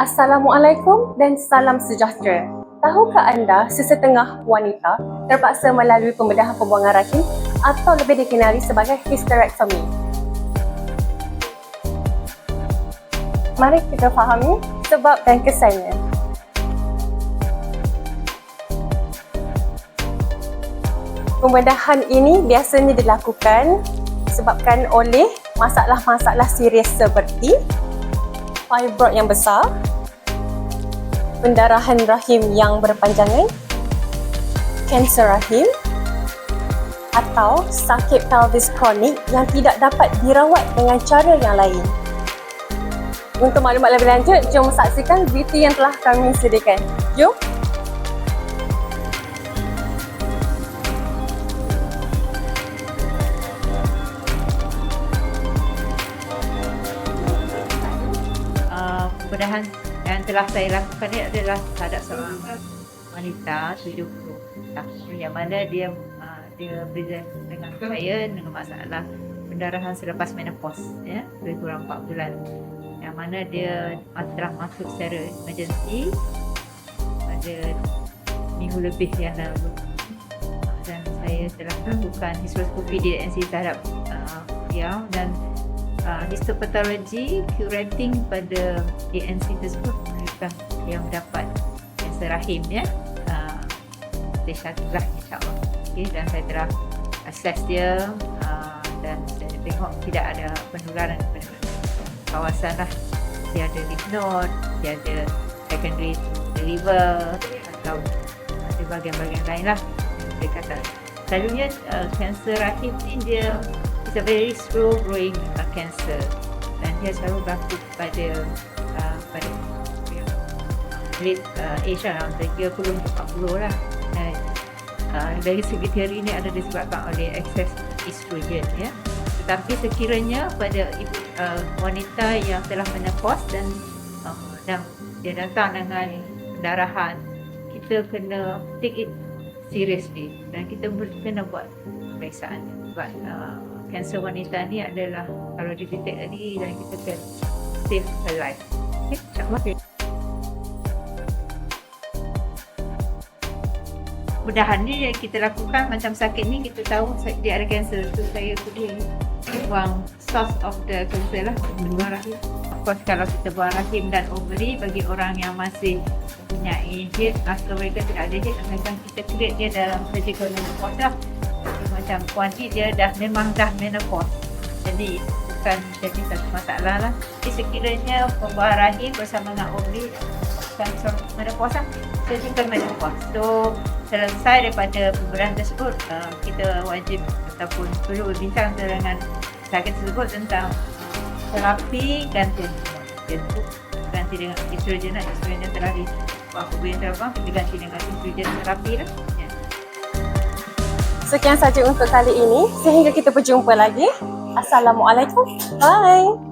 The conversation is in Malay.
Assalamualaikum dan salam sejahtera. Tahukah anda sesetengah wanita terpaksa melalui pembedahan pembuangan rahim atau lebih dikenali sebagai hysterectomy? Mari kita fahami sebab dan kesannya. Pembedahan ini biasanya dilakukan disebabkan oleh masalah-masalah serius seperti fibroid yang besar, pendarahan rahim yang berpanjangan, kanser rahim atau sakit pelvis kronik yang tidak dapat dirawat dengan cara yang lain. Untuk maklumat lebih lanjut, jom saksikan video yang telah kami sediakan. Jom! Pembedahan yang telah saya lakukan ni adalah terhadap seorang wanita 70 tahun yang mana dia uh, dia present dengan saya dengan masalah pendarahan selepas menopause ya lebih kurang 4 bulan. Yang mana dia telah masuk secara emergency pada minggu lebih yang lalu. Dan saya telah lakukan histeroskopi DNC terhadap uh, beliau dan uh, histopatologi curating pada ANC tersebut menunjukkan yang mendapat kanser rahim ya? Uh, stage satu lah insyaAllah. Okay, dan saya telah assess dia uh, dan saya tengok tidak ada penularan kepada kawasan lah. Dia ada lymph node dia ada secondary liver atau ada bahagian-bahagian lain lah. Dia kata selalunya kanser rahim ni dia it's a very slow growing uh, cancer. Dan dia selalu berlaku pada uh, pada late uh, age lah dalam 30 ke 40 lah. Dan uh, dari segi teori ni ada disebabkan oleh excess estrogen ya. Tetapi sekiranya pada ibu, uh, wanita yang telah menopause dan uh, dan dia datang dengan pendarahan kita kena take it seriously. Dan kita kena buat pemeriksaan. Sebab uh, kanser wanita ni adalah kalau dia detect tadi dan kita can save her life. Okay, insyaAllah. Mudahan ni yang kita lakukan macam sakit ni kita tahu dia ada kanser tu saya pergi buang source of the cancer lah buang rahim. Of course kalau kita buang rahim dan ovary bagi orang yang masih mempunyai head atau mereka tidak ada akan kita create dia dalam surgical menopause lah macam puan dia dah memang dah menopause. Jadi bukan jadi satu masalah lah. Jadi sekiranya pembuahan rahim bersama dengan ovary bukan menopause lah. Surgical menopause. So selesai daripada pembedahan tersebut uh, kita wajib ataupun perlu berbincang dengan sakit tersebut tentang terapi ganti. Iaitu ganti dengan estrogen lah. Estrogen yang telah di buat pemberian terbang diganti dengan estrogen terapi lah. Ya. Sekian saja untuk kali ini. Sehingga kita berjumpa lagi. Assalamualaikum. Bye.